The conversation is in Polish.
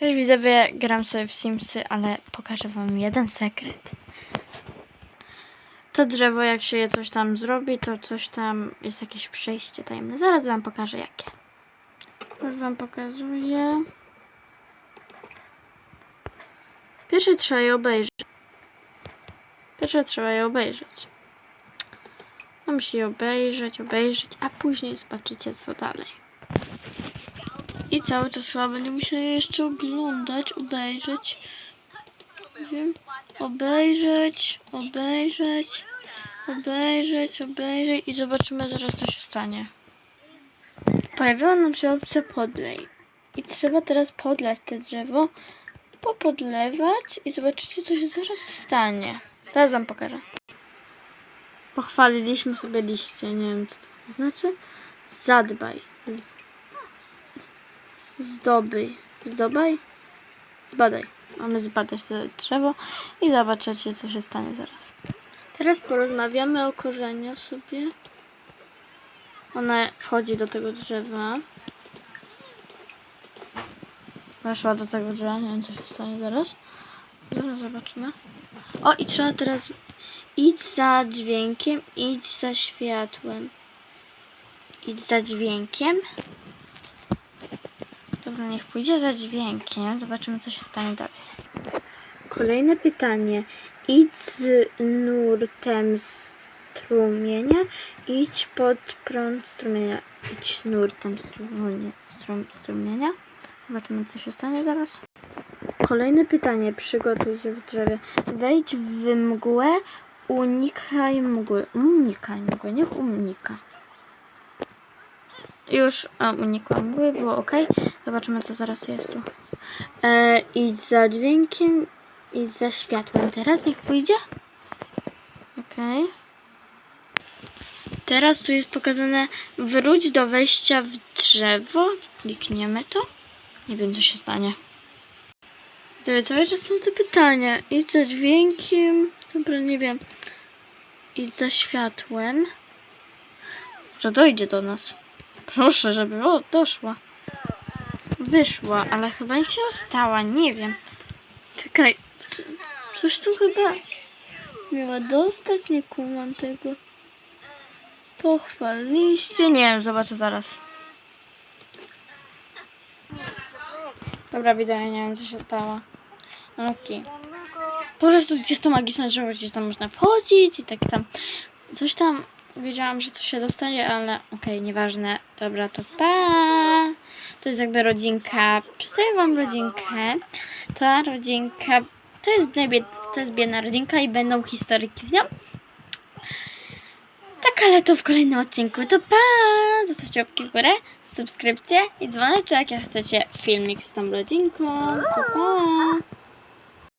Cześć widzowie, gram sobie w Simsy, ale pokażę wam jeden sekret. To drzewo, jak się je coś tam zrobi, to coś tam jest jakieś przejście tajemne. Zaraz wam pokażę jakie. Już wam pokazuję. Pierwsze trzeba je obejrzeć. Pierwsze trzeba je obejrzeć. Musi je obejrzeć, obejrzeć, a później zobaczycie co dalej. I cały czas chyba będę musiał je jeszcze oglądać, obejrzeć. Wiem. Obejrzeć, obejrzeć, obejrzeć, obejrzeć i zobaczymy zaraz co się stanie. Pojawiła nam się opcja podlej. I trzeba teraz podlać te drzewo, popodlewać i zobaczycie co się zaraz stanie. Teraz wam pokażę. Pochwaliliśmy sobie liście, nie wiem co to znaczy. Zadbaj. Zdobyj. Zdobaj? Zbadaj. Mamy zbadać to drzewo i zobaczycie, co się stanie zaraz. Teraz porozmawiamy o korzeniu sobie. Ona wchodzi do tego drzewa. Weszła do tego drzewa, nie wiem, co się stanie zaraz. Zaraz zobaczymy. O, i trzeba teraz... Idź za dźwiękiem, idź za światłem. Idź za dźwiękiem. Dobra, niech pójdzie za dźwiękiem. Zobaczymy, co się stanie dalej. Kolejne pytanie. Idź z nurtem strumienia. Idź pod prąd strumienia. Idź nurtem strumienia. Strum, strumienia. Zobaczymy, co się stanie zaraz. Kolejne pytanie. Przygotuj się w drzewie. Wejdź w mgłę. Unikaj mgły. Unikaj mgły. Niech unika. Już unikłam mgły, było ok. Zobaczymy, co zaraz jest tu. E, idź za dźwiękiem, idź za światłem. Teraz niech pójdzie. Ok. Teraz tu jest pokazane wróć do wejścia w drzewo. Klikniemy to. Nie wiem, co się stanie. Dobra, cały czas są te pytania. Idź za dźwiękiem. Dobra, nie wiem. Idź za światłem. Może dojdzie do nas. Proszę, żeby o, doszła. Wyszła, ale chyba nie się ostała, nie wiem. Czekaj, coś tu chyba miała dostać, nie kumam tego. Pochwaliście, nie wiem, zobaczę zaraz. Dobra, widzę, nie wiem, co się stało. Okej. Po prostu gdzieś to magiczne drzewo, gdzieś tam można wchodzić i tak tam. Coś tam wiedziałam, że coś się dostanie, ale okej, nieważne. Dobra, to pa! To jest jakby rodzinka. Przedstawię wam rodzinkę. Ta rodzinka to jest, najbie- to jest biedna rodzinka i będą historyki z nią. Tak, ale to w kolejnym odcinku. To pa! Zostawcie łapki w górę, subskrypcję i dzwoneczek, jak chcecie filmik z tą rodzinką. To pa!